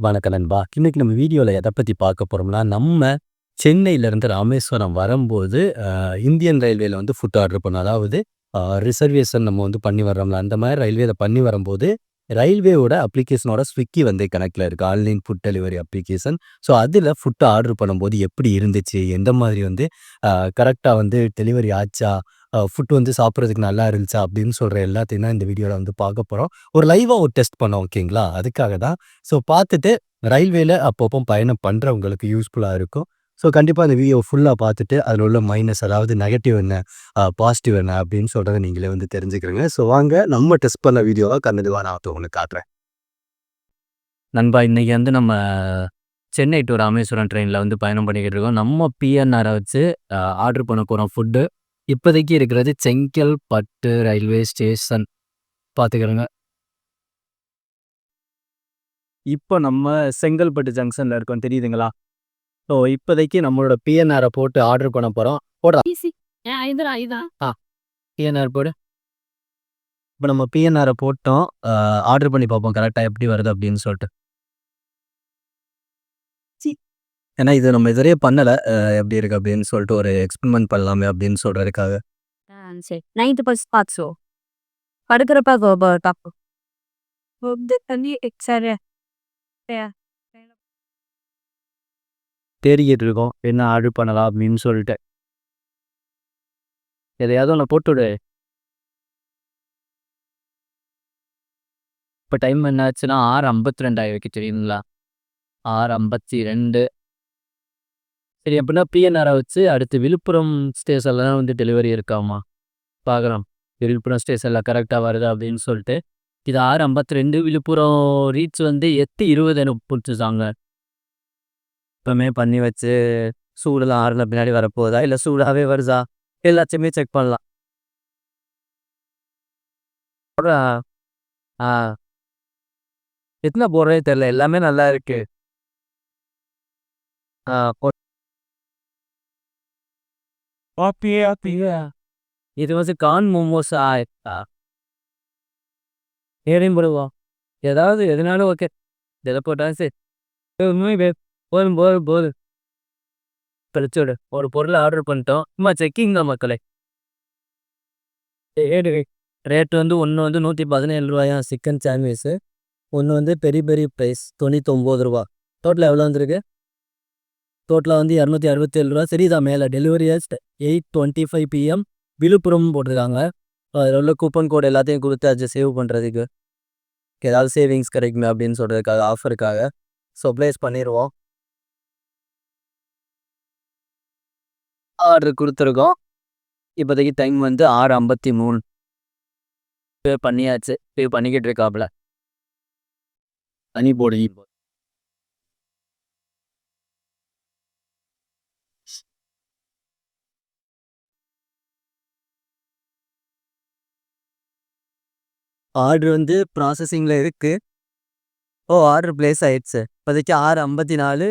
வணக்கம் நண்பா. இன்னைக்கு நம்ம வீடியோவில் எதை பற்றி பார்க்க போகிறோம்னா நம்ம சென்னையிலேருந்து ராமேஸ்வரம் வரும்போது இந்தியன் ரயில்வேல வந்து ஃபுட் ஆர்டர் பண்ணோம். அதாவது ரிசர்வேஷன் நம்ம வந்து பண்ணி வர்றோம்ல, அந்த மாதிரி ரயில்வேல பண்ணி வரும்போது, ரயில்வேவோட அப்ளிகேஷனோட ஸ்விக்கி வந்து கணக்கில் இருக்குது online food delivery application. So, அதில் ஃபுட்டு ஆர்டர் பண்ணும்போது எப்படி இருந்துச்சு? எந்த மாதிரி வந்து கரெக்டாக வந்து டெலிவரி ஆச்சா? ஃபுட் வந்து சாப்பிட்றதுக்கு நல்லா இருந்துச்சா? அப்படின்னு சொல்கிற எல்லாத்தையும் தான் இந்த வீடியோவில் வந்து பார்க்க போகிறோம் ஒரு லைவாக ஒரு டெஸ்ட் பண்ணோம் ஓகேங்களா? அதுக்காக தான். ஸோ, பார்த்துட்டு ரயில்வேல அப்பப்போ பயணம் பண்ணுறவங்களுக்கு யூஸ்ஃபுல்லாக இருக்கும். ஸோ, கண்டிப்பாக அந்த வீடியோ ஃபுல்லாக பார்த்துட்டு, அதில் உள்ள மைனஸ் அதாவது நெகட்டிவ் என்ன? பாசிட்டிவ் என்ன? அப்படின்னு சொல்கிறத நீங்களே வந்து தெரிஞ்சுக்கிறங்க. ஸோ, வாங்க நம்ம டெஸ்ட் பண்ண வீடியோவாக கண்டிப்பாக நான் உங்களுக்கு காட்டுறேன். நண்பா, இன்றைக்கி வந்து நம்ம சென்னை டு ராமேஸ்வரம் ட்ரெயினில் வந்து பயணம் பண்ணிக்கிட்டு இருக்கோம். நம்ம பிஎன்ஆரை வச்சு ஆர்டர் பண்ண போகிறோம் ஃபுட்டு. இப்போதைக்கு இருக்கிறது செங்கல்பட்டு ரயில்வே ஸ்டேஷன். பார்த்துக்கிடுங்க. இப்போ நம்ம செங்கல்பட்டு ஜங்ஷன்ல இருக்கோம் தெரியுதுங்களா? ஸோ, இப்போதைக்கு நம்மளோட பிஎன்ஆர போட்டு ஆர்டர் பண்ண போறோம். போடுறா. ஆ. பிஎன்ஆர் போடு. இப்ப நம்ம பிஎன்ஆர போட்டோம். ஆர்டர் பண்ணி பார்ப்போம் கரெக்ட்டா எப்படி வருது அப்படின்னு சொல்ட்டு. ஏன்னா, இது நம்ம இதுவரையே பண்ணல. எப்படி இருக்கு அப்படின்னு சொல்லிட்டு ஒரு எக்ஸ்பெரிமெண்ட் பண்ணலாமே அப்படின்னு சொல்றதுக்காக. சரி. Night bus பாத்ஸோ. படுக்கிறப்ப கோ ப தப்பு. வந்து தண்ணி சரி. சரி. தேடிக்கிட்டு இருக்கோம். என்ன ஆர்டர் பண்ணலாம் அப்படின்னு சொல்லிட்டு. எதையாவது ஒண்ண போட்டுவிடு. இப்ப டைம் என்ன ஆச்சுன்னா 6:52 ஆயிருக்கு தெரியுங்களா? 6:52 சரி அப்படின்னா பிஎன்ஆரை வச்சு அடுத்து விழுப்புரம் ஸ்டேஷன்ல தான் வந்து டெலிவரி இருக்காமா? பார்க்கலாம். விழுப்புரம் ஸ்டேஷனில் கரெக்டாக வருதா அப்படின்னு சொல்லிட்டு இது 6:52 விழுப்புரம் ரீச் வந்து 8:20 எனக்கு பிடிச்சிச்சாங்க இப்போமே பண்ணி வச்சு சூடெல்லாம் ஆறுன பின்னாடி வரப்போகுதா? இல்லை சூடாவே வருதா? எல்லாத்தையுமே செக் பண்ணலாம். போடுறா. ஆ. எத்தனை போடுறதே தெரில எல்லாமே நல்லா இருக்கு. ஆ இது வந்து கார்ன் மோமோஸா? ஆ. ஏழையும் போடுவோம் ஏதாவது எதுனாலும் ஓகே. இதில் போட்டாலும் சரி. போதும் போதும் போதும். கழிச்சுவிடு. ஒரு பொருளை ஆர்டர் பண்ணிட்டோம். சும்மா செக்கிங் தான் மக்களே. ஏடு ரேட் வந்து ஒன்று வந்து நூற்றி பதினேழு ரூபாயா சிக்கன் சாண்ட்விச்சு. ஒன்று வந்து பெரி பெரி ஃப்ரைஸ் ரூ. 99 டோட்டலா எவ்வளோ வந்திருக்கு? டோட்டலாக வந்து ரூ. 267 சரிதா மேலே delivery at eight twenty five PM Villupuram போட்டிருக்காங்க. அதில் உள்ள கூப்பன் கோட் எல்லாத்தையும் குடுத்தாச்சு சேவ் பண்ணுறதுக்கு ஏதாவது சேவிங்ஸ் கிடைக்குமே அப்படின்னு சொல்கிறதுக்காக ஆஃபருக்காக. ஸோ, ப்ளேஸ் பண்ணிடுவோம் ஆர்டர் கொடுத்துருக்கோம் இப்போதைக்கு டைம் வந்து 6:53 பே பண்ணியாச்சு. பே பண்ணிக்கிட்டு இருக்காப்ல. தண்ணி போடு. ஆர்டர் வந்து ப்ராசஸிங்கில் இருக்குது ஓ! ஆர்டர் பிளேஸ் ஆயிடுச்சு. இப்போதைக்கு ஆறு ஐம்பத்தி நாலு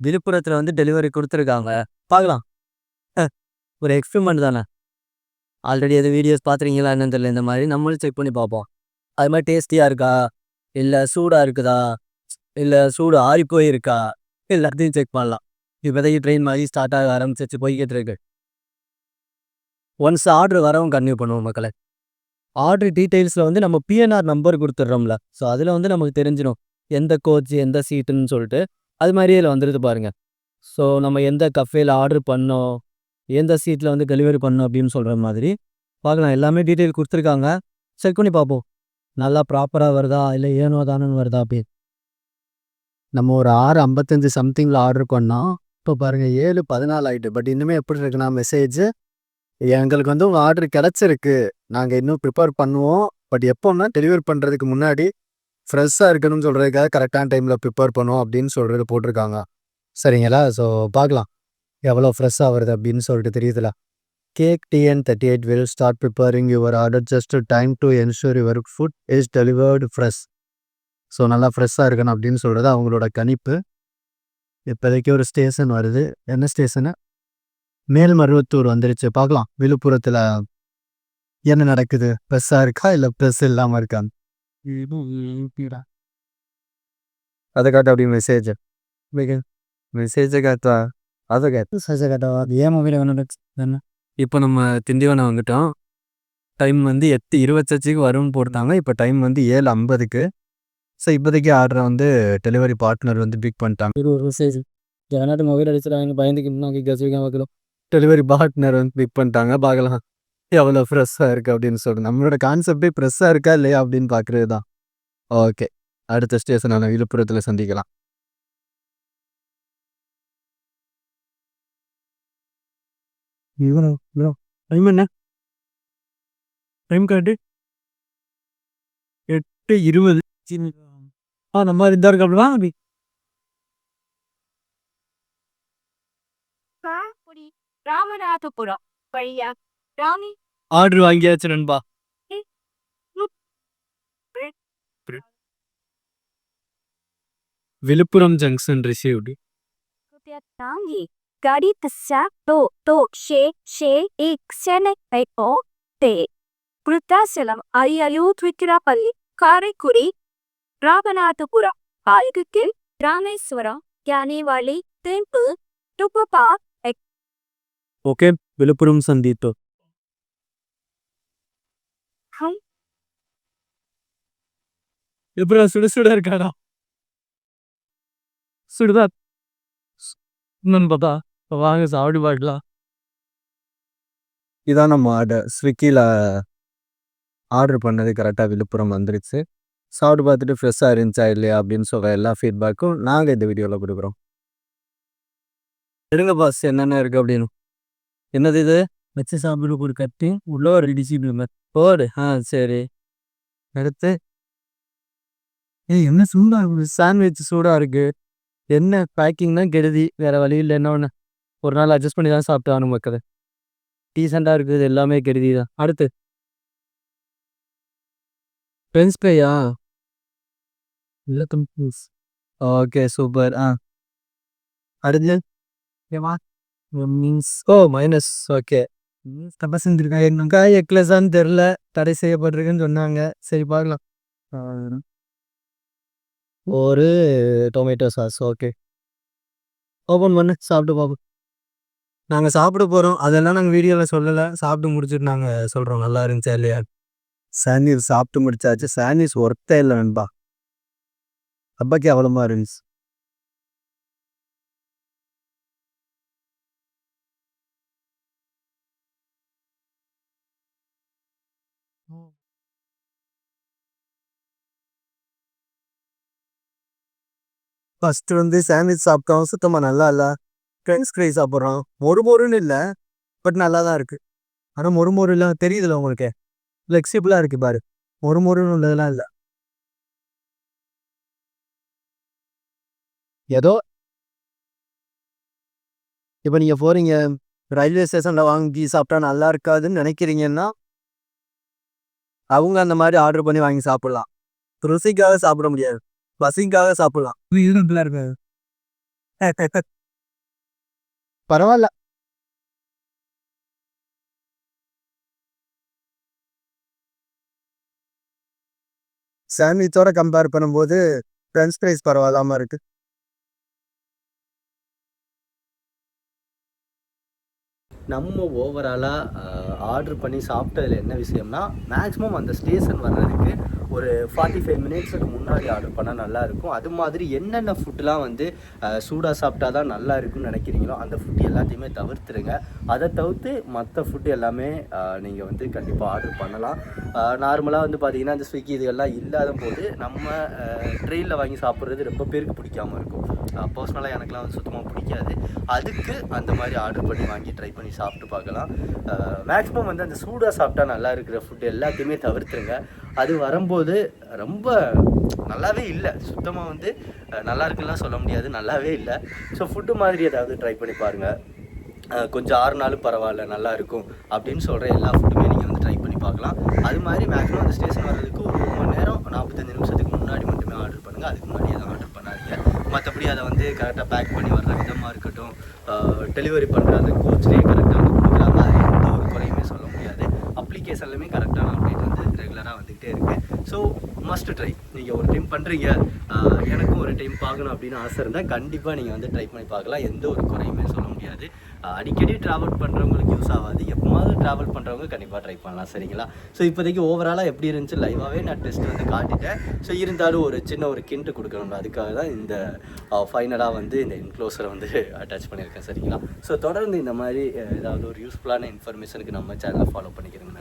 விழுப்புரத்தில் வந்து டெலிவரி கொடுத்துருக்காங்க பார்க்கலாம். ஒரு எக்ஸ்பிரிமெண்ட் தானே. ஆல்ரெடி எதுவும் வீடியோஸ் பார்த்துருக்கீங்களா என்னன்னு தெரியல இந்த மாதிரி நம்மளும் செக் பண்ணி பார்ப்போம். அது மாதிரி டேஸ்டியாக இருக்கா? இல்லை சூடாக இருக்குதா? இல்லை சூடு ஆறி போயிருக்கா? எல்லாத்தையும் செக் பண்ணலாம். இப்போதைக்கு ட்ரெயின் மாதிரி ஸ்டார்ட் ஆக ஆரம்பிச்சிச்சு போய்கிட்டு இருக்கு. ஒன்ஸ் ஆர்டர் வரவும் கன்டின்யூ பண்ணுவோம் மக்களை ஆர்டர் டீட்டெயில்ஸில் வந்து நம்ம பிஎன்ஆர் நம்பர் கொடுத்துட்றோம்ல ஸோ, அதில் வந்து நமக்கு தெரிஞ்சிடும் எந்த கோச், எந்த சீட்டுன்னு சொல்லிட்டு அது மாதிரியே இதில் வந்துடுது பாருங்க. ஸோ, நம்ம எந்த கஃபேயில் ஆர்டர் பண்ணோம், எந்த சீட்டில் வந்து டெலிவரி பண்ணோம் அப்படின்னு சொல்கிற மாதிரி. பார்க்கலாம் எல்லாமே டீட்டெயில் கொடுத்துருக்காங்க செக் பண்ணி பார்ப்போம். நல்லா ப்ராப்பராக வருதா? இல்லை ஏனோ தானோன்னு வருதா அப்படின்னு. நம்ம ஒரு ஆறு ஐம்பத்தஞ்சு சம்திங்கில் ஆர்டர் பண்ணோம். இப்போ பாருங்கள் ஏழு பதினாலு ஆகிட்டு பட் இன்னுமே எப்படி இருக்குன்னா மெசேஜ் எங்களுக்கு வந்து உங்கள் ஆர்டர் கிடைச்சிருக்கு. நாங்கள் இன்னும் ப்ரிப்பேர் பண்ணுவோம். பட் எப்போன்னா டெலிவரி பண்ணுறதுக்கு முன்னாடி ஃப்ரெஷ்ஷாக இருக்கணும்னு சொல்றதுக்காக கரெக்டான டைம்ல ப்ரிப்பேர் பண்ணுவோம் அப்படின்னு சொல்றது போட்டிருக்காங்க. சரிங்களா? ஸோ, பார்க்கலாம். எவ்வளோ ஃப்ரெஷ்ஷாக வருது அப்படின்னு சொல்லிட்டு தெரியுதுல. Cake டிஎன்38 will start preparing your order just time to ensure your food is delivered fresh. So, நல்லா ஃப்ரெஷ்ஷாக இருக்கணும் அப்படின்னு சொல்றது அவங்களோட கணிப்பு. இப்போதைக்கு ஒரு ஸ்டேஷன் வருது. என்ன ஸ்டேஷனு? மேல்மருவத்தூர் வந்துருச்சு. பார்க்கலாம். விழுப்புரத்தில என்ன நடக்குது? ஃப்ரெஷ்ஷா இருக்கா? இல்ல ஃப்ரெஷ் இல்லாம இருக்கான்னு. அதை காட்டு அப்படி மெசேஜ் மெசேஜை காட்டா அதை காட்டு. சஜ கட்டவா ஏன் மொபைல் வேணும் இப்போ நம்ம திண்டிவனம் வந்துட்டோம். டைம் வந்து எட்டு இருபத்தஞ்சுக்கு வரும்னு போட்டாங்க. இப்போ டைம் வந்து ஏழு ஐம்பதுக்கு. ஸோ இப்போதைக்கு ஆர்டரை வந்து டெலிவரி பார்ட்னர் வந்து பிக் பண்ணிட்டாங்க. இது ஒரு மெசேஜ் ஜனநாட்டு மொபைல் அடிச்சிடாங்க பயந்துக்கு இன்னும் கசிவிக்காம வைக்கலாம் டெலிவரி பார்ட்னர் வந்து பிக் பண்ணிட்டாங்க. பார்க்கலாம். எவ்வளோ ஃப்ரெஷ்ஷாக இருக்குது அப்படின்னு சொல்லிட்டு நம்மளோட கான்செப்டே ஃப்ரெஷ்ஷாக இருக்கா இல்லையா அப்படின்னு பார்க்குறது தான். ஓகே. அடுத்த ஸ்டேஷனான விழுப்புரத்தில் சந்திக்கலாம். டைம் என்ன? டைம் காட்டு எட்டு இருபது. ஆ நம்ம இருந்தா இருக்கா அப்படி. ராமநாதபுரம் வழியா ராணி ஆர்டர் வாங்கியாச்சு நண்பா விழுப்புரம் ஜங்ஷன் ரிசீவ்டு தாங்கி गाड़ी तस्सा तो तो शे शे एक सेने पे ओ ते वृद्धाश्रम अय्यू त्वितिरापल्ली कारेकुरी रामनाथपुरम आयुकिल रामेश्वरम जाने वाली टेम्पल ఓకే విలుపురం సంధితో ఇప్పుడు சுட சுட இருக்காடா சுடுதா இன்னொன்று பார்த்தா வாங்க சாப்பிட்டு பாக்கலாம். இதான் நம்ம ஆர்டர் ஸ்விக்கியில் ஆர்டர் பண்ணது கரெக்டாக விழுப்புரம் வந்துருச்சு. சாப்பிட்டு பார்த்துட்டு ஃப்ரெஷ்ஷாக இருந்துச்சா இல்லையா அப்படின்னு சொல்கிற எல்லா ஃபீட்பேக்கும் நாங்கள் இந்த வீடியோவில் கொடுக்குறோம். எடுங்க பாஸ் என்னென்ன இருக்குது அப்படின்னு. என்னது இது? வச்சு சாப்பிட ஒரு கட்டு உள்ள ஒரு டிசிப்ளின் போடு. ஆ சரி. அடுத்து. ஏய் என்ன சூடா சாண்ட்விச் சூடாக இருக்கு. என்ன பேக்கிங் தான் கெடுதி. வேற வழி இல்லை. என்ன ஒன்று ஒரு நாள் அட்ஜஸ்ட் பண்ணி தான் சாப்பிட்டு ஆகணும் மக்கள். டீசெண்டாக இருக்குது. எல்லாமே கெடுதி தான். அடுத்து. ஃப்ரெண்ட்ஸ் பேயா இல்லை ஓகே சூப்பர் ஆ. அடுத்து. மீன்ஸ் ஓ மைனஸ் ஓகே தப்பா செஞ்சுருக்காங்க. என்னக்கா எக்லஸான்னு தெரில தடை செய்யப்பட்டிருக்குன்னு சொன்னாங்க. சரி பார்க்கலாம். ஒரு டொமேட்டோ சாஸ் ஓகே ஓப்பன் பண்ணு சாப்பிட்டு பார்ப்போம் நாங்கள் சாப்பிட போகிறோம் அதெல்லாம் நாங்கள் வீடியோவில் சொல்லலை. சாப்பிட்டு முடிச்சுட்டு நாங்கள் சொல்கிறோம் நல்லா இருந்துச்சா இல்லையா? சாண்ட்விச் சாப்பிட்டு முடிச்சாச்சு. சாண்ட்விச் ஒர்த்தே இல்லை நண்பா. அப்பாக்கே அவ்வளோமா இருந்துச்சு. ஃபஸ்ட்டு வந்து சாண்ட்விச் சாப்பிட்டோம் சுத்தமாக நல்லா இல்லை ஃப்ரெண்ட்ஸ் ஃப்ரை சாப்பிட்றோம் மொறு மொறுன்னு இல்லை பட் நல்லா தான் இருக்குது ஆனால் மொறு மொறு இல்லை தெரியுதுல்ல உங்களுக்கு. ஃப்ளெக்சிபிளாக இருக்குது பாரு. மொறு மொறுன்னு உள்ளதெல்லாம் இல்லை. ஏதோ இப்போ நீங்கள் போகிறீங்க ரயில்வே ஸ்டேஷனில் வாங்கி சாப்பிட்டா நல்லா இருக்காதுன்னு நினைக்கிறீங்கன்னா அவங்க அந்த மாதிரி ஆர்டர் பண்ணி வாங்கி சாப்பிட்லாம். ருசிக்காக சாப்பிட முடியாது. பசிக்காக சாப்பிட்லாம். இது இருக்கு. பரவாயில்ல. சாண்ட்விச்சோட கம்பேர் பண்ணும்போது ஃப்ரெஞ்ச் ஃப்ரைஸ் பரவாயில்லாம இருக்கு. நம்ம ஓவராலாக ஆர்டர் பண்ணி சாப்பிட்டதில் என்ன விஷயம்னா மேக்ஸிமம் அந்த ஸ்டேஷன் வர்றதுக்கு ஒரு ஃபார்ட்டி ஃபைவ் மினிட்ஸுக்கு முன்னாடி ஆர்டர் பண்ணால் நல்லா இருக்கும் அது மாதிரி என்னென்ன ஃபுட்டுலாம் வந்து சூடாக சாப்பிட்டா தான் நல்லா இருக்கும்னு நினைக்கிறீங்களோ அந்த ஃபுட்டு எல்லாத்தையுமே தவிர்த்துருங்க. அதை தவிர்த்து மற்ற ஃபுட்டு எல்லாமே நீங்கள் வந்து கண்டிப்பாக ஆர்டர் பண்ணலாம். நார்மலாக வந்து பார்த்தீங்கன்னா இந்த ஸ்விக்கி இதுகள்லாம் இல்லாத போது நம்ம ட்ரெயினில் வாங்கி சாப்பிட்றது ரொம்ப பேருக்கு பிடிக்காம இருக்கும். பர்சனலாக எனக்குலாம் வந்து சுத்தமாக பிடிக்காது. அதுக்கு அந்த மாதிரி ஆர்டர் பண்ணி வாங்கி ட்ரை பண்ணி சாப்பிட்டு பார்க்கலாம். மேக்ஸிமம் வந்து அந்த சூடாக சாப்பிட்டா நல்லா இருக்கிற ஃபுட்டு எல்லாத்தையுமே தவிர்த்துருங்க. அது வரும்போது ரொம்ப நல்லாவே இல்லை. சுத்தமாக வந்து நல்லா இருக்குலாம் சொல்ல முடியாது. நல்லாவே இல்லை. ஸோ ஃபுட்டு மாதிரி ஏதாவது ட்ரை பண்ணி பாருங்கள் கொஞ்சம் ஆறு நாளும் பரவாயில்ல நல்லா இருக்கும் அப்படின்னு சொல்கிற எல்லா ஃபுட்டுமே நீங்கள் வந்து ட்ரை பண்ணி பார்க்கலாம். அது மாதிரி மேக்ஸிமம் அந்த ஸ்டேஷன் வர்றதுக்கு ஒரு மணி நேரம் நாற்பத்தஞ்சு நிமிஷத்துக்கு முன்னாடி மட்டுமே ஆர்டர் பண்ணுங்கள் அதுக்கு முன்னாடி எதுவும் ஆர்டர் பண்ணாதீங்க. மற்றபடி அதை வந்து கரெக்டாக பேக் பண்ணி வர்ற விதமாக இருக்கட்டும். டெலிவரி பண்ணுற அந்த கோச்லேயே கரெக்டாக வந்து கொடுக்குறாங்க அது எல்லாமே கரெக்டான அப்டேட் வந்து ரெகுலராக வந்துக்கிட்டே இருக்குது ஸோ மஸ்ட் ட்ரை நீங்கள் ஒரு டைம் பண்ணுறீங்க எனக்கும் ஒரு டைம் பார்க்கணும் அப்படின்னு ஆசை இருந்தால் கண்டிப்பாக நீங்கள் வந்து ட்ரை பண்ணி பார்க்கலாம். எந்த ஒரு குறையுமே சொல்ல முடியாது. அடிக்கடி ட்ராவல் பண்ணுறவங்களுக்கு யூஸ் ஆகாது. எப்போமாவது ட்ராவல் பண்ணுறவங்க கண்டிப்பாக ட்ரை பண்ணலாம். சரிங்களா? ஸோ இப்போதைக்கு ஓவராலாக எப்படி இருந்துச்சு? லைவாகவே நான் டெஸ்ட் வந்து காட்டிட்டேன். ஸோ இருந்தாலும் ஒரு சின்ன ஒரு கிண்ட்டு கொடுக்கணும் அதுக்காக தான் இந்த ஃபைனலாக வந்து இந்த இன்க்ளோஸரை வந்து அட்டாச் பண்ணியிருக்கேன். சரிங்களா? ஸோ தொடர்ந்து இந்த மாதிரி ஏதாவது ஒரு யூஸ்ஃபுல்லான இன்ஃபர்மேஷனுக்கு நம்ம சேனலை ஃபாலோ பண்ணிக்கிறோம்